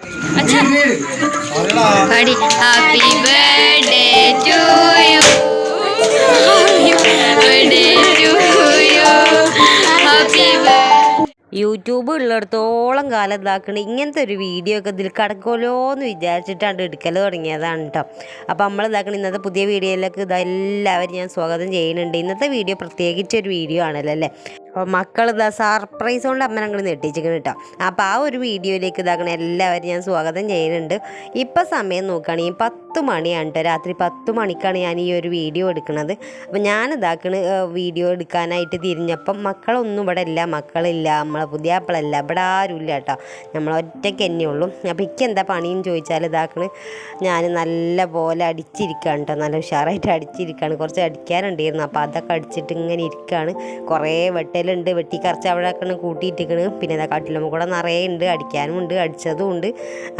अच्छा पाड़ी happy birthday to you birthday to you happy YouTube ഉള്ളിടത്തോളം കാലം ഇതാക്കണ ഇങ്ങനത്തെ ഒരു വീഡിയോ ഒക്കെ ഇതിൽ കിടക്കുമല്ലോ എന്ന് വിചാരിച്ചിട്ടാണ് എടുക്കൽ തുടങ്ങിയതാണ് കേട്ടോ അപ്പോൾ നമ്മൾ ഇതാക്കണ ഇന്നത്തെ പുതിയ വീഡിയോയിലേക്ക് ഇതാ എല്ലാവരും ഞാൻ സ്വാഗതം ചെയ്യുന്നുണ്ട് ഇന്നത്തെ വീഡിയോ പ്രത്യേകിച്ച് ഒരു വീഡിയോ ആണല്ലോ അല്ലേ അപ്പോൾ മക്കൾ ഇതാ സർപ്രൈസ് കൊണ്ട് അമ്മ ഞങ്ങൾ നെട്ടിച്ചിരിക്കണം കേട്ടോ. അപ്പോൾ ആ ഒരു വീഡിയോയിലേക്ക് ഇതാക്കണ എല്ലാവരും ഞാൻ സ്വാഗതം ചെയ്യുന്നുണ്ട്. ഇപ്പം സമയം നോക്കുകയാണെങ്കിൽ പത്ത് മണിയാണ് കേട്ടോ രാത്രി പത്ത് മണിക്കാണ് ഞാൻ ഈ ഒരു വീഡിയോ എടുക്കുന്നത്. അപ്പം ഞാൻ ഇതാക്കണ വീഡിയോ എടുക്കാനായിട്ട് തിരിഞ്ഞപ്പം മക്കളൊന്നും ഇവിടെ ഇല്ല മക്കളില്ല നമ്മളെ പുതിയ ആപ്പിളല്ല ഇവിടെ ആരും ഇല്ല കേട്ടോ നമ്മൾ ഒറ്റയ്ക്ക് തന്നെ ഉള്ളൂ. അപ്പോൾ ഇക്ക് എന്താ പണിയെന്ന് ചോദിച്ചാൽ ഇതാക്കണ് ഞാൻ നല്ല പോലെ അടിച്ചിരിക്കുകയാണ് കേട്ടോ നല്ല ഉഷാറായിട്ട് അടിച്ചിരിക്കുകയാണ് കുറച്ച് അടിക്കാനുണ്ടായിരുന്നു. അപ്പോൾ അതൊക്കെ അടിച്ചിട്ട് ഇങ്ങനെ ഇരിക്കുകയാണ് കുറേ വെട്ടലുണ്ട്. വെട്ടി കറച്ച് അവിടെ ഒക്കെ കൂട്ടിയിട്ടിക്കണ് പിന്നെ ഇതാ കാട്ടിലും കൂടെ നിറയെ ഉണ്ട്. അടിക്കാനും ഉണ്ട് അടിച്ചതും ഉണ്ട്.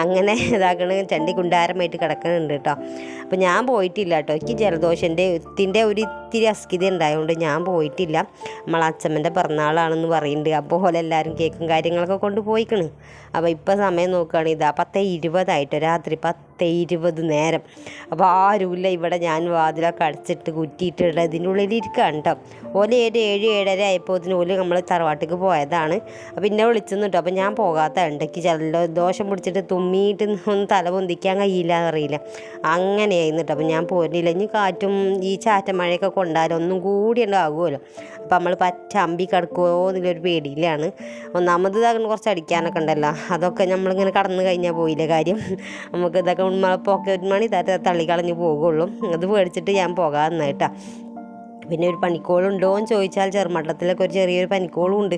അങ്ങനെ ഇതാക്കണ് ചണ്ടി കുണ്ടാരമായിട്ട് കിടക്കുന്നുണ്ട് കേട്ടോ. അപ്പോൾ ഞാൻ പോയിട്ടില്ല കേട്ടോ. എനിക്ക് ജലദോഷന്റെ ഇതിന്റെ ഒരു ഇത്തിരി അസ്കിത ഉണ്ടായതുകൊണ്ട് ഞാൻ പോയിട്ടില്ല. നമ്മളെ അച്ഛമ്മന്റെ പിറന്നാളാണെന്ന് പറയുന്നുണ്ട് അപ്പോൾ പോലെ എല്ലാവരും കേക്കും കാര്യങ്ങളൊക്കെ കൊണ്ട് പോയിക്കണ്. അപ്പോൾ ഇപ്പോൾ സമയം നോക്കുകയാണെങ്കിൽ ഇതാ പത്ത് ഇരുപതായിട്ട് രാത്രി പത്ത് ഇരുപത് നേരം. അപ്പോൾ ആരുമില്ല ഇവിടെ ഞാൻ വാതിലൊക്കെ അടച്ചിട്ട് കുറ്റിയിട്ടിട്ട് ഇതിന്റെ ഉള്ളിൽ ഇരിക്കുകയാണ് കേട്ടോ ഓല ഏഴ് ഏഴ് ഏഴര ആയപ്പോൾ ഇതിന് ഓൽ നമ്മൾ തറവാട്ടിക്ക് പോയതാണ്. അപ്പോൾ എന്നെ വിളിച്ചെന്ന് കേട്ടോ അപ്പോൾ ഞാൻ പോകാത്ത ഉണ്ടെങ്കിൽ ജലദോഷം പിടിച്ചിട്ട് തുമ്മിയിട്ട് ഒന്ന് തല പൊന്തിക്കാൻ കഴിയില്ല എന്നറിയില്ല. അങ്ങനെയായിരുന്നു കേട്ടോ അപ്പോൾ ഞാൻ പോരുന്നില്ല. ഇനി കാറ്റും ഈ ചാറ്റ മഴയൊക്കെ കൊണ്ടാലും ഒന്നും കൂടി ഉണ്ടാകുമല്ലോ അപ്പോൾ നമ്മൾ പറ്റ അമ്പി കിടക്കുമോ എന്നുള്ളൊരു പേടിയിലാണ്. ഒന്നാമത് ഇതാകുന്ന കുറച്ച് അടിക്കാനൊക്കെ ഉണ്ടല്ലോ. അതൊക്കെ നമ്മളിങ്ങനെ കടന്നു കഴിഞ്ഞാൽ പോയില്ല കാര്യം. നമുക്ക് ഇതൊക്കെ പോക്കറ്റ് മണി കളഞ്ഞു പോകുള്ളൂ. അത് മേടിച്ചിട്ട് ഞാൻ പോകാമെന്നായിട്ടാണ് പിന്നെ ഒരു പനിക്കോളുണ്ടോ എന്ന് ചോദിച്ചാൽ ചെറുമട്ടത്തിലൊക്കെ ഒരു ചെറിയൊരു പനിക്കോളും ഉണ്ട്.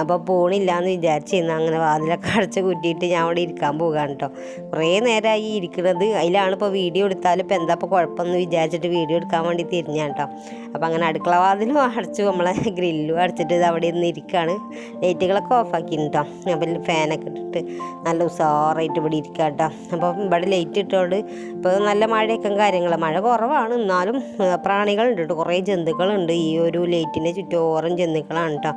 അപ്പോൾ പോണില്ല എന്ന് വിചാരിച്ചിരുന്നു. അങ്ങനെ വാതിലൊക്കെ അടച്ച് കുറ്റിയിട്ട് ഞാൻ അവിടെ ഇരിക്കാൻ പോകാണ് കേട്ടോ കുറേ നേരമായി ഇരിക്കുന്നത് അതിലാണ് ഇപ്പോൾ വീഡിയോ എടുത്താലും ഇപ്പോൾ എന്താ ഇപ്പോൾ കുഴപ്പമെന്ന് വിചാരിച്ചിട്ട് വീഡിയോ എടുക്കാൻ വേണ്ടി തിരിഞ്ഞാണ് കേട്ടോ അപ്പോൾ അങ്ങനെ അടുക്കള വാതിലും അടച്ചു നമ്മളെ ഗ്രില്ലും അടച്ചിട്ട് ഇത് അവിടെ നിന്ന് ഇരിക്കുകയാണ് ലൈറ്റുകളൊക്കെ ഓഫാക്കി കേട്ടോ അപ്പം ഫാനൊക്കെ ഇട്ടിട്ട് നല്ല ഉഷാറായിട്ട് ഇവിടെ ഇരിക്കുക കേട്ടോ അപ്പോൾ ഇവിടെ ലൈറ്റ് ഇട്ടുകൊണ്ട് ഇപ്പോൾ നല്ല മഴയൊക്കെ കാര്യങ്ങൾ മഴ കുറവാണ്. എന്നാലും പ്രാണികളുണ്ട് കേട്ടോ കുറേ ജന്തുക്കളുണ്ട്. ഈ ഒരു ലൈറ്റിന്റെ ചുറ്റോറം ജന്തുക്കളാണ് കേട്ടോ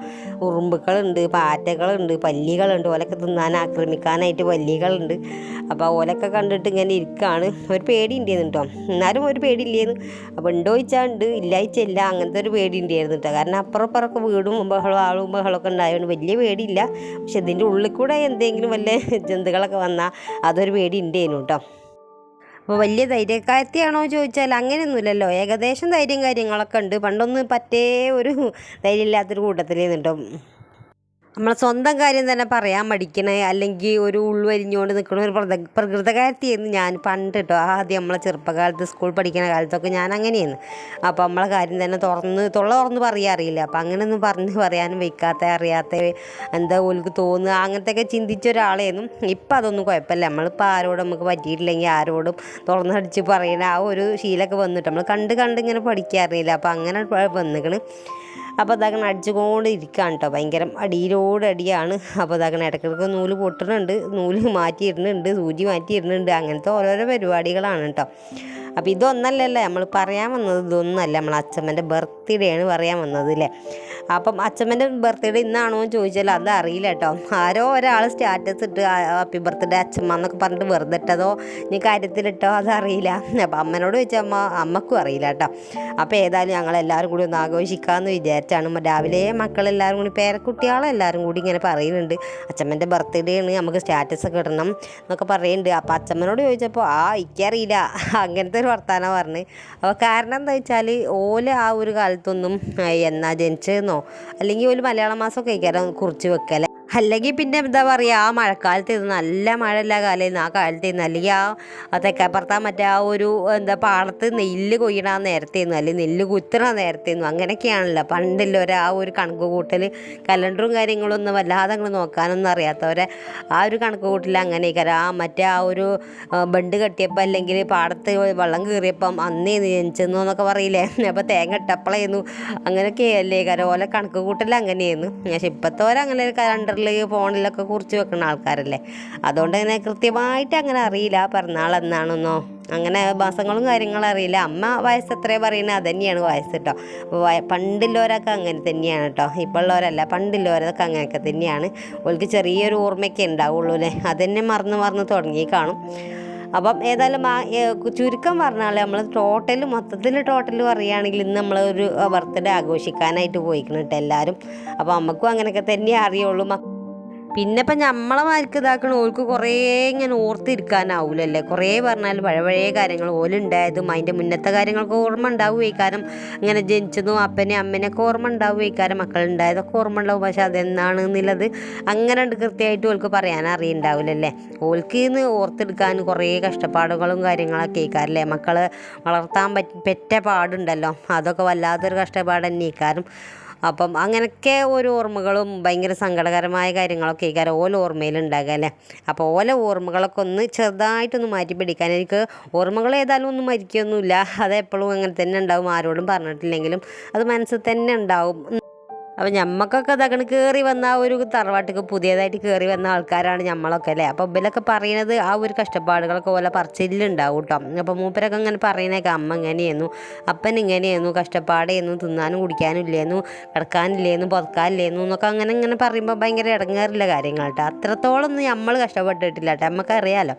ഉറുമ്പുകളുണ്ട് പാറ്റകളുണ്ട് പല്ലികളുണ്ട്. ഓലൊക്കെ തിന്നാൻ ആക്രമിക്കാനായിട്ട് പല്ലികളുണ്ട്. അപ്പോൾ ഓലൊക്കെ കണ്ടിട്ട് ഇങ്ങനെ ഇരിക്കുകയാണ് ഒരു പേടി ഉണ്ടായിരുന്നു കേട്ടോ. എന്നാലും ഒരു പേടി ഇല്ലേന്ന് അപ്പോൾ ഉണ്ടോ ചോദിച്ചാൽ ഉണ്ട് അങ്ങനത്തെ ഒരു പേടി ഉണ്ടായിരുന്നു കേട്ടോ. കാരണം അപ്പുറപ്പുറമൊക്കെ വീടും ബഹളവും ആളും ബഹളമൊക്കെ ഉണ്ടായതുകൊണ്ട് വലിയ പേടിയില്ല. പക്ഷെ ഇതിന്റെ ഉള്ളിൽ കൂടെ എന്തെങ്കിലും വല്ല ജന്തുക്കളൊക്കെ വന്നാൽ അതൊരു പേടി ഉണ്ടായിരുന്നു കേട്ടോ. അപ്പോൾ വലിയ ധൈര്യക്കാരത്തിയാണോ ചോദിച്ചാൽ അങ്ങനെയൊന്നുമില്ലല്ലോ. ഏകദേശം ധൈര്യം കാര്യങ്ങളൊക്കെ ഉണ്ട്. പണ്ടൊന്നും പറ്റേ ഒരു ധൈര്യമില്ലാത്തൊരു കൂട്ടത്തിലേന്ന് കേട്ടോ. നമ്മളെ സ്വന്തം കാര്യം തന്നെ പറയാൻ മടിക്കണേ അല്ലെങ്കിൽ ഒരു ഉൾവരിഞ്ഞുകൊണ്ട് നിൽക്കണ ഒരു പ്രത പ്രകൃതകാരത്തിയായിരുന്നു ഞാൻ പണ്ട് കേട്ടോ ആദ്യം നമ്മളെ ചെറുപ്പകാലത്ത് സ്കൂൾ പഠിക്കുന്ന കാലത്തൊക്കെ ഞാൻ അങ്ങനെയായിരുന്നു. അപ്പോൾ നമ്മളെ കാര്യം തന്നെ തുറന്ന് തൊള്ള തുറന്ന് പറയാൻ അറിയില്ല. അപ്പോൾ അങ്ങനെയൊന്നും പറഞ്ഞ് പറയാനും വയ്ക്കാത്ത അറിയാത്ത എന്താ ഓൽക്ക് തോന്നുക അങ്ങനത്തെയൊക്കെ ചിന്തിച്ച ഒരാളായിരുന്നു. ഇപ്പം അതൊന്നും കുഴപ്പമില്ല. നമ്മളിപ്പോൾ ആരോടും നമുക്ക് പറ്റിയിട്ടില്ലെങ്കിൽ ആരോടും തുറന്നടിച്ച് പറയണ ആ ഒരു ശീലമൊക്കെ വന്നിട്ട് നമ്മൾ കണ്ട് കണ്ട് ഇങ്ങനെ പഠിക്കാറില്ല അപ്പോൾ അങ്ങനെ വന്നിക്കണ്. അപ്പോൾ അതങ്ങനെ അടിച്ചുകൊണ്ട് ഇരിക്കുകയാണ് കേട്ടോ ഭയങ്കര അടിയിലോട് അടിയാണ്. അപ്പോൾ അതങ്ങനെ ഇടയ്ക്കിടയ്ക്ക് നൂൽ പൊട്ടുന്നുണ്ട്. നൂൽ മാറ്റിയിരുന്നുണ്ട് സൂചി മാറ്റിയിരുന്നുണ്ട് അങ്ങനത്തെ ഓരോരോ പരിപാടികളാണ് കേട്ടോ അപ്പോൾ ഇതൊന്നല്ലല്ലേ? നമ്മൾ പറയാൻ വന്നത് ഇതൊന്നല്ല. നമ്മൾ അച്ഛമ്മന്റെ ബർത്ത്ഡേ ആണ് പറയാൻ വന്നത് അല്ലേ അപ്പം അച്ഛമ്മന്റെ ബർത്ത്ഡേ ഇന്നാണോ എന്ന് ചോദിച്ചാൽ അത് അറിയില്ല കേട്ടോ ആരോ ഒരാൾ സ്റ്റാറ്റസ് ഇട്ട് ഹാപ്പി ബർത്ത്ഡേ അച്ഛമ്മ എന്നൊക്കെ പറഞ്ഞിട്ട് വെറുതെ ഇട്ടതോ? ഇനി കാര്യത്തിലിട്ടോ അതറിയില്ല അപ്പം അമ്മനോട് ചോദിച്ചാൽ അമ്മ അമ്മക്കും അറിയില്ല കേട്ടോ അപ്പോൾ ഏതായാലും ഞങ്ങളെല്ലാവരും കൂടി ഒന്ന് ആഘോഷിക്കാമെന്ന് വിചാരിച്ചാണ്. രാവിലെ മക്കളെല്ലാവരും കൂടി പേരക്കുട്ടികളെല്ലാവരും കൂടി ഇങ്ങനെ പറയുന്നുണ്ട്. അച്ഛമ്മന്റെ ബർത്ത്ഡേ ആണ് നമുക്ക് സ്റ്റാറ്റസ് ഒക്കെ ഇടണം എന്നൊക്കെ പറയുന്നുണ്ട്. അപ്പോൾ അച്ഛമ്മനോട് ചോദിച്ചപ്പോൾ ആ എനിക്കറിയില്ല. അങ്ങനത്തെ ഒരു വർത്താനം പറഞ്ഞ്. അപ്പോൾ കാരണം എന്താ വെച്ചാൽ ഓൽ ആ ഒരു കാലത്തൊന്നും എന്നാ ജനിച്ചതെന്നോ അല്ലെങ്കിൽ ഒരു മലയാള മാസമൊക്കെ കഴിക്കാരം കുറിച്ച് വെക്കല. അല്ലെങ്കിൽ പിന്നെ എന്താ പറയുക ആ മഴക്കാലത്ത് ഇത് നല്ല മഴയുള്ള കാലമായിരുന്നു. ആ കാലത്ത് കാലത്തായിരുന്നു അല്ലെങ്കിൽ ആ തെക്കപ്പുറത്താ മറ്റേ ആ ഒരു എന്താ പാടത്ത് നെല്ല് കൊയ്യണ ആ നേരത്തേന്നു. അല്ലെങ്കിൽ നെല്ല് കുത്തണ നേരത്തേന്നു. അങ്ങനെയൊക്കെയാണല്ലോ. പണ്ടുള്ളവരെ ആ ഒരു കണക്ക് കൂട്ടൽ കലണ്ടറും കാര്യങ്ങളൊന്നും വല്ലാതെ അങ്ങ് നോക്കാനൊന്നും അറിയാത്തവരെ ആ ഒരു കണക്ക് കൂട്ടൽ അങ്ങനെയൊക്കെ ആ മറ്റേ ആ ഒരു ബണ്ട് കെട്ടിയപ്പോൾ അല്ലെങ്കിൽ പാടത്ത് വെള്ളം കീറിയപ്പം അന്നേ ജനിച്ചെന്നു എന്നൊക്കെ പറയില്ലേ? അപ്പോൾ തേങ്ങ ഇട്ടപ്പളായിരുന്നു അങ്ങനെയൊക്കെ അല്ലേ കാരം ഓലെ കണക്ക് കൂട്ടൽ അങ്ങനെയായിരുന്നു പക്ഷെ ഇപ്പോഴത്തെ അങ്ങനെ കലണ്ടറിൽ ഫോണിലൊക്കെ കുറിച്ച് വെക്കുന്ന ആൾക്കാരല്ലേ? അതുകൊണ്ട് തന്നെ കൃത്യമായിട്ട് അങ്ങനെ അറിയില്ല. പിറന്നാൾ എന്നാണെന്നോ? അങ്ങനെ മാസങ്ങളും കാര്യങ്ങളും അറിയില്ല. അമ്മ വയസ്സ് എത്രയാണ് പറയുന്നത് അത് തന്നെയാണ് വയസ്സ് കേട്ടോ. പണ്ടുള്ളവരൊക്കെ അങ്ങനെ തന്നെയാണ് കേട്ടോ. ഇപ്പോൾ ഉള്ളവരല്ല പണ്ടുള്ളവരൊക്കെ അങ്ങനെയൊക്കെ തന്നെയാണ്. ഓൾക്ക് ചെറിയൊരു ഓർമ്മയൊക്കെ ഉണ്ടാവുള്ളൂ അല്ലേ? അതന്നെ മറന്ന് മറന്ന് തുടങ്ങി കാണും. അപ്പം ഏതായാലും ആ ചുരുക്കം പറഞ്ഞാൽ നമ്മൾ ടോട്ടൽ മൊത്തത്തിൽ ടോട്ടൽ പറയുകയാണെങ്കിൽ ഇന്ന് നമ്മൾ ഒരു ബർത്ത്ഡേ ആഘോഷിക്കാനായിട്ട് പോയിക്കണം കേട്ടോ എല്ലാവരും അപ്പോൾ നമുക്കും അങ്ങനെയൊക്കെ തന്നെ അറിയുള്ളൂ. പിന്നെ ഇപ്പം നമ്മളെ മാർക്ക് ഇതാക്കണ ഓൾക്ക് കുറേ ഇങ്ങനെ ഓർത്തിരിക്കാനാവൂലല്ലേ? കുറേ പറഞ്ഞാൽ പഴയ പഴയ കാര്യങ്ങൾ ഓലുണ്ടായതും അതിന്റെ മുന്നത്തെ കാര്യങ്ങൾക്ക് ഓർമ്മ ഉണ്ടാവും ഈ കാര്യം ഇങ്ങനെ ജനിച്ചതും അപ്പനെ അമ്മനെയൊക്കെ ഓർമ്മ ഉണ്ടാവും ഈ കാര്യം മക്കളുണ്ടായതൊക്കെ ഓർമ്മ ഉണ്ടാവും. പക്ഷെ അതെന്താണ് എന്നുള്ളത് അങ്ങനെ കൃത്യമായിട്ട് ഓൾക്ക് പറയാൻ അറിയുണ്ടാവില്ലല്ലേ ഓൾക്ക് ഇന്ന് ഓർത്തെടുക്കാൻ കുറേ കഷ്ടപ്പാടുകളും കാര്യങ്ങളൊക്കെ ഇക്കാരല്ലേ മക്കളെ വളർത്താൻ പറ്റ പെറ്റ പാടുണ്ടല്ലോ. അതൊക്കെ വല്ലാത്തൊരു കഷ്ടപ്പാട് തന്നെ ഇക്കാരം അപ്പം അങ്ങനെയൊക്കെ ഓരോ ഓർമ്മകളും ഭയങ്കര സങ്കടകരമായ കാര്യങ്ങളൊക്കെ ഇക്കാരം ഓല ഓർമ്മയിൽ ഉണ്ടാകുക അല്ലേ? അപ്പോൾ ഓല ഓർമ്മകളൊക്കെ ഒന്ന് ചെറുതായിട്ടൊന്ന് മാറ്റി പിടിക്കാൻ. എനിക്ക് ഓർമ്മകൾ ഏതായാലും ഒന്നും മരിക്കൊന്നുമില്ല. അത് എപ്പോഴും അങ്ങനെ തന്നെ ഉണ്ടാവും. ആരോടും പറഞ്ഞിട്ടില്ലെങ്കിലും അത് മനസ്സിൽ തന്നെ ഉണ്ടാവും. അപ്പം ഞമ്മക്കൊക്കെ ഇതാക്കണ കയറി വന്ന ആ ഒരു തറവാട്ടിക്ക് പുതിയതായിട്ട് കയറി വന്ന ആൾക്കാരാണ് ഞമ്മളൊക്കെ അല്ലേ? അപ്പോൾ ഇവലൊക്കെ പറയണത് ആ ഒരു കഷ്ടപ്പാടുകളൊക്കെ പോലെ പറച്ചിലുണ്ടാവും കേട്ടോ അപ്പോൾ മൂപ്പരൊക്കെ ഇങ്ങനെ പറയുന്നേക്കാം അമ്മ ഇങ്ങനെയായിരുന്നു അപ്പൻ ഇങ്ങനെയായിരുന്നു കഷ്ടപ്പാടായിരുന്നു തിന്നാനും കുടിക്കാനും ഇല്ലേന്നു കിടക്കാനില്ലേന്നു പുറക്കാനില്ലേന്നു എന്നൊക്കെ അങ്ങനെ ഇങ്ങനെ പറയുമ്പോൾ ഭയങ്കര ഇടങ്ങാറില്ല കാര്യങ്ങൾ കേട്ടോ അത്രത്തോളം ഒന്നും നമ്മൾ കഷ്ടപ്പെട്ടിട്ടില്ല കേട്ടോ നമുക്കറിയാലോ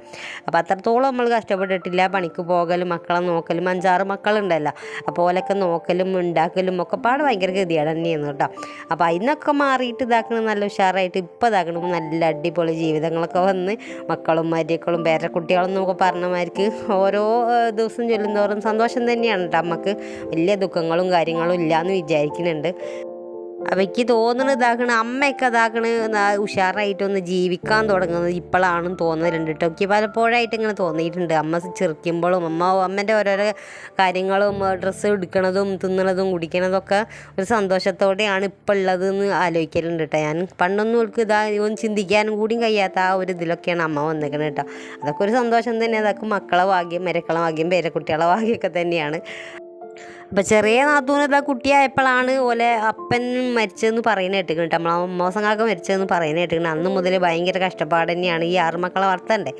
അപ്പോൾ അത്രത്തോളം നമ്മൾ കഷ്ടപ്പെട്ടിട്ടില്ല പണിക്ക് പോകലും മക്കളെ നോക്കലും അഞ്ചാറ് മക്കളുണ്ടല്ലോ. അപ്പോലൊക്കെ നോക്കലും ഉണ്ടാക്കലും ഒക്കെ പാട് ഭയങ്കര ഗതിയാണ് തന്നെയായിരുന്നു കേട്ടോ അപ്പോൾ അതിനൊക്കെ മാറിയിട്ട് ഇതാക്കണം നല്ല ഉഷാറായിട്ട് ഇപ്പോൾ ഇതാക്കണം നല്ല അടിപൊളി ജീവിതങ്ങളൊക്കെ വന്ന് മക്കളും മരിയക്കളും പേരക്കുട്ടികളും എന്നൊക്കെ പറഞ്ഞമാർക്ക് ഓരോ ദിവസം ചൊല്ലുന്നവരും സന്തോഷം തന്നെയാണ് കേട്ടോ നമുക്ക് വലിയ ദുഃഖങ്ങളും കാര്യങ്ങളും ഇല്ലയെന്ന് വിചാരിക്കുന്നുണ്ട്. അപ്പം തോന്നണ ഇതാക്കണ അമ്മയൊക്കെ ഇതാക്കണ് ഉഷാറായിട്ടൊന്ന് ജീവിക്കാൻ തുടങ്ങുന്നത് ഇപ്പോഴാണെന്ന് തോന്നലുണ്ട് കേട്ടോ എനിക്ക് പലപ്പോഴായിട്ട് ഇങ്ങനെ തോന്നിയിട്ടുണ്ട്. അമ്മ ചെറുക്കുമ്പോഴും അമ്മ അമ്മേന്റെ ഓരോരോ കാര്യങ്ങളും ഡ്രസ്സ് എടുക്കണതും തിന്നണതും കുടിക്കണതൊക്കെ ഒരു സന്തോഷത്തോടെയാണ് ഇപ്പോൾ ഉള്ളതെന്ന് ആലോചിക്കലുണ്ട് കേട്ടോ ഞാൻ. പണ്ടൊന്നും അവൾക്ക് ഇതാ ഒന്നും ചിന്തിക്കാനും കൂടിയും കഴിയാത്ത ആ ഒരു ഇതിലൊക്കെയാണ് അമ്മ വന്നിരിക്കുന്നത് കേട്ടോ. അതൊക്കെ ഒരു സന്തോഷം തന്നെ. അതൊക്കെ മക്കളെ ഭാഗ്യം മരക്കളെ ഭാഗ്യം പേരക്കുട്ടികളെ ഭാഗ്യമൊക്കെ തന്നെയാണ്. അപ്പം ചെറിയ നാത്തൂന് കുട്ടിയായപ്പോഴാണ് ഓലെ അപ്പൻ മരിച്ചതെന്ന് പറയുന്നത് കേട്ടിട്ടുണ്ട് കേട്ടോ. നമ്മളെ അമ്മോസങ്ങാക്ക മരിച്ചതെന്ന് പറയുന്നത് കേട്ടിട്ടുണ്ട് അന്ന് മുതൽ ഭയങ്കര കഷ്ടപ്പാട് തന്നെയാണ് ഈ ആറ് മക്കളെ വളർത്തണ്ടേ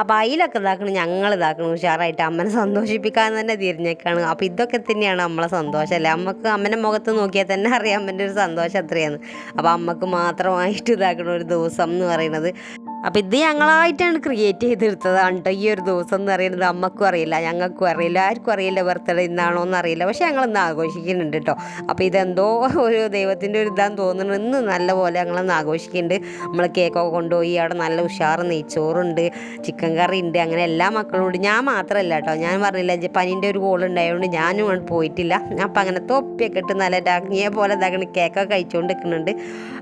അപ്പോൾ അതിലൊക്കെ ഇതാക്കണം ഞങ്ങൾ ഇതാക്കണം ഉഷാറായിട്ട് അമ്മനെ സന്തോഷിപ്പിക്കാൻ തന്നെ തിരിഞ്ഞേക്കാണ്. അപ്പോൾ ഇതൊക്കെ തന്നെയാണ് നമ്മളെ സന്തോഷം അല്ലേ? അമ്മയ്ക്ക് അമ്മന്റെ മുഖത്ത് നോക്കിയാൽ തന്നെ അറിയാം അമ്മന്റെ ഒരു സന്തോഷം എത്രയാണ് അപ്പോൾ അമ്മയ്ക്ക് മാത്രമായിട്ട് ഇതാക്കണ ഒരു ദിവസം എന്ന് പറയുന്നത്. അപ്പോൾ ഇത് ഞങ്ങളായിട്ടാണ് ക്രിയേറ്റ് ചെയ്തെടുത്തതാണ് കേട്ടോ ഈ ഒരു ദിവസം എന്ന് പറയുന്നത്. അമ്മക്കും അറിയില്ല ഞങ്ങൾക്കും അറിയില്ല ആർക്കും അറിയില്ല ബർത്ത്ഡേ ഇന്നാണോ എന്ന് അറിയില്ല. പക്ഷേ ഞങ്ങൾ ഇന്ന് ആഘോഷിക്കുന്നുണ്ട് കേട്ടോ അപ്പോൾ ഇതെന്തോ ഒരു ദൈവത്തിന്റെ ഒരു ഇതാന്ന് തോന്നുന്നു. ഇന്ന് നല്ല പോലെ ഞങ്ങളൊന്ന് ആഘോഷിക്കുന്നുണ്ട്. നമ്മൾ കേക്കൊക്കെ കൊണ്ടുപോയി അവിടെ നല്ല ഉഷാറ് നെയ്ച്ചോറുണ്ട് ചിക്കൻ കറി ഉണ്ട് അങ്ങനെ എല്ലാ മക്കളും ഉണ്ട്. ഞാൻ മാത്രമല്ല കേട്ടോ ഞാൻ പറഞ്ഞില്ല പനീന്റെ ഒരു കോൾ ഉണ്ടായതുകൊണ്ട് ഞാനും പോയിട്ടില്ല. അപ്പോൾ അങ്ങനെ തൊപ്പിയൊക്കെ ഇട്ട് നല്ല രാജ്ഞിയെ പോലെ ഇതാക്കണ കേക്കൊക്കെ കഴിച്ചുകൊണ്ട് നിൽക്കുന്നുണ്ട്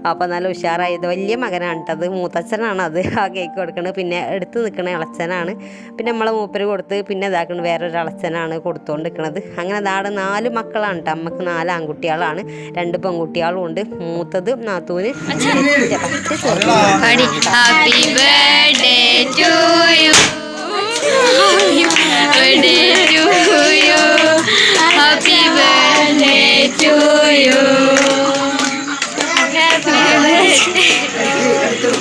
അപ്പോൾ നല്ല ഉഷാറായത് വലിയ മകനാണ് കേട്ടത് അത് മൂത്തച്ഛനാണ് അത്. ആ കേക്ക് കൊടുക്കണത് പിന്നെ എടുത്ത് നിൽക്കണ ഇളച്ചനാണ്. പിന്നെ നമ്മളെ മൂപ്പര് കൊടുത്ത് പിന്നെ ഇതാക്കണ. വേറൊരു ഇളച്ചനാണ് കൊടുത്തുകൊണ്ട് നിൽക്കണത് അങ്ങനെ അതാണ് നാല് മക്കളാണ് കേട്ടോ അമ്മയ്ക്ക് നാല് ആൺകുട്ടികളാണ്. രണ്ട് പെൺകുട്ടികളും ഉണ്ട്. മൂത്തത് നാത്തൂന്. Happy birthday to you birthday to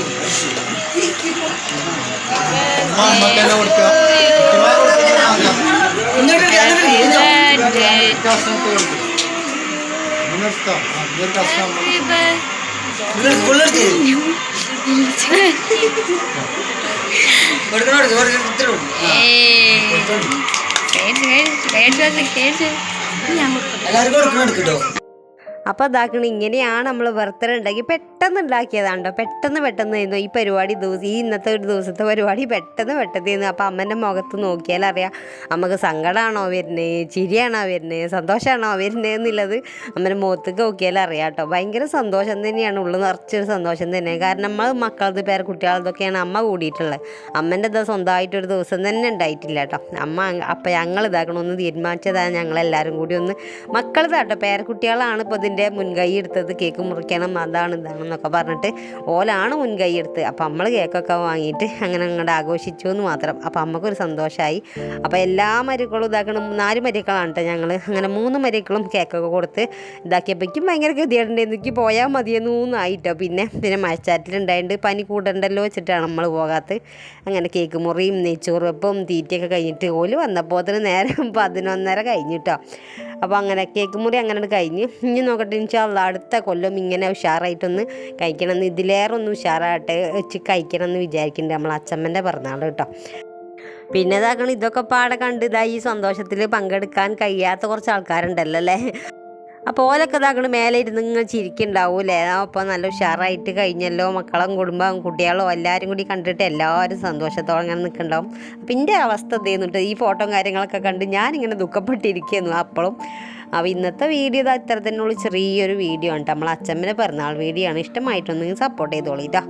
എല്ലാവർക്കും കൊടുക്കണം ഇങ്ങനെയാണ് നമ്മൾ ബർത്ത്ഡേ ഉണ്ടാക്കി. പെട്ടെന്ന് ഉണ്ടാക്കിയതാണ് കേട്ടോ പെട്ടെന്ന് പെട്ടെന്ന് ആയിരുന്നു ഈ പരിപാടി ദിവസം ഈ ഇന്നത്തെ ഒരു ദിവസത്തെ പരിപാടി പെട്ടെന്ന് പെട്ടെന്ന് ചെയ്യുന്നു അപ്പോൾ അമ്മന്റെ മുഖത്ത് നോക്കിയാൽ അറിയാം നമുക്ക് സങ്കടമാണോ വരുന്നത് ചിരിയാണോ വരുന്നത് സന്തോഷമാണോ വരുന്നത് എന്നുള്ളത് അമ്മന്റെ മുഖത്തേക്ക് നോക്കിയാൽ അറിയാം കേട്ടോ. ഭയങ്കര സന്തോഷം തന്നെയാണ് ഉള്ളു നിറച്ചൊരു സന്തോഷം തന്നെ. കാരണം നമ്മൾ മക്കളത് പേര് കുട്ടികളതൊക്കെയാണ് അമ്മ കൂടിയിട്ടുള്ളത്. അമ്മന്റെ ഇത് സ്വന്തമായിട്ടൊരു ദിവസം തന്നെ ഉണ്ടായിട്ടില്ല കേട്ടോ. അമ്മ അപ്പം ഞങ്ങൾ ഇതാക്കണം ഒന്ന് തീരുമാനിച്ചതാണ് ഞങ്ങളെല്ലാവരും കൂടി ഒന്ന് മക്കൾ കേട്ടോ. പേരക്കുട്ടികളാണ് ഇപ്പോൾ ഇതിന്റെ മുൻകൈ എടുത്തത്. കേക്ക് മുറിക്കണം അതാണ് ഇതാണെന്നൊക്കെ പറഞ്ഞിട്ട് ഓലാണ് മുൻകൈ എടുത്ത് അപ്പം നമ്മൾ കേക്കൊക്കെ വാങ്ങിയിട്ട് അങ്ങനെ അങ്ങോട്ട് ആഘോഷിച്ചു എന്ന് മാത്രം. അപ്പം അമ്മക്കൊരു സന്തോഷമായി അപ്പോൾ എല്ലാ മരുക്കളും ഇതാക്കണം. നാല് മരുക്കളാണ് കേട്ടോ ഞങ്ങൾ അങ്ങനെ മൂന്ന് മരുക്കളും കേക്കൊക്കെ കൊടുത്ത് ഇതാക്കിയപ്പോഴേക്കും ഭയങ്കര ഗതിയുണ്ടായിരുന്നു എനിക്ക് പോയാൽ മതിയെന്ന് ആയിട്ടോ പിന്നെ പിന്നെ മഴച്ചാറ്റിലുണ്ടായിട്ട് പനി കൂടണ്ടല്ലോ വെച്ചിട്ടാണ് നമ്മൾ പോകാത്തത് അങ്ങനെ കേക്ക് മുറിയും നെയ്ച്ചോറുപ്പും തീറ്റയൊക്കെ കഴിഞ്ഞിട്ട് ഓൽ വന്നപ്പോൾ നേരം പതിനൊന്നര കഴിഞ്ഞിട്ടോ. അപ്പോൾ അങ്ങനെ കേക്ക് മുറി അങ്ങനെ കഴിഞ്ഞ്. ഇനി നോക്കട്ടെ ഇൻഷാല്ല അടുത്ത കൊല്ലം ഇങ്ങനെ ഉഷാറായിട്ടൊന്ന് കഴിക്കണം എന്ന് ഇതിലേറെ ഒന്ന് ഉഷാറായിട്ട് വെച്ച് കഴിക്കണം എന്ന് വിചാരിക്കുന്നുണ്ട് നമ്മൾ അച്ഛമ്മന്റെ പിറന്നാൾ കേട്ടോ. പിന്നെ ഇതാക്കണം ഇതൊക്കെ പാടെ കണ്ട് ഇതാ ഈ സന്തോഷത്തിൽ പങ്കെടുക്കാൻ കഴിയാത്ത കുറച്ച് ആൾക്കാരുണ്ടല്ലോ അല്ലേ? അപ്പോൾ ഓലൊക്കെ ഇതാക്കണം മേലെ ഇരുന്ന് ഇങ്ങനെ അല്ലേ അപ്പോൾ നല്ല ഉഷാറായിട്ട് കഴിഞ്ഞല്ലോ. മക്കളും കുടുംബം കുട്ടികളും എല്ലാവരും കൂടി കണ്ടിട്ട് എല്ലാവരും സന്തോഷത്തോടെ ഇങ്ങനെ നിൽക്കുന്നുണ്ടാവും അപ്പം എന്റെ അവസ്ഥ എന്തേന്നിട്ട് ഈ ഫോട്ടോ കാര്യങ്ങളൊക്കെ കണ്ട് ഞാനിങ്ങനെ ദുഃഖപ്പെട്ടിരിക്കുന്നു അപ്പോഴും അപ്പോൾ ഇന്നത്തെ വീഡിയോ ഇതാ ഇത്ര തന്നെ ഉള്ളൂ. ചെറിയൊരു വീഡിയോ ആണ് ട്ടോ. നമ്മളെ അച്ഛമ്മനെ പിറന്നാൾ വീഡിയോ ആണ്. ഇഷ്ടമായിട്ടൊന്നും സപ്പോർട്ട് ചെയ്തോളൂ ഇതാ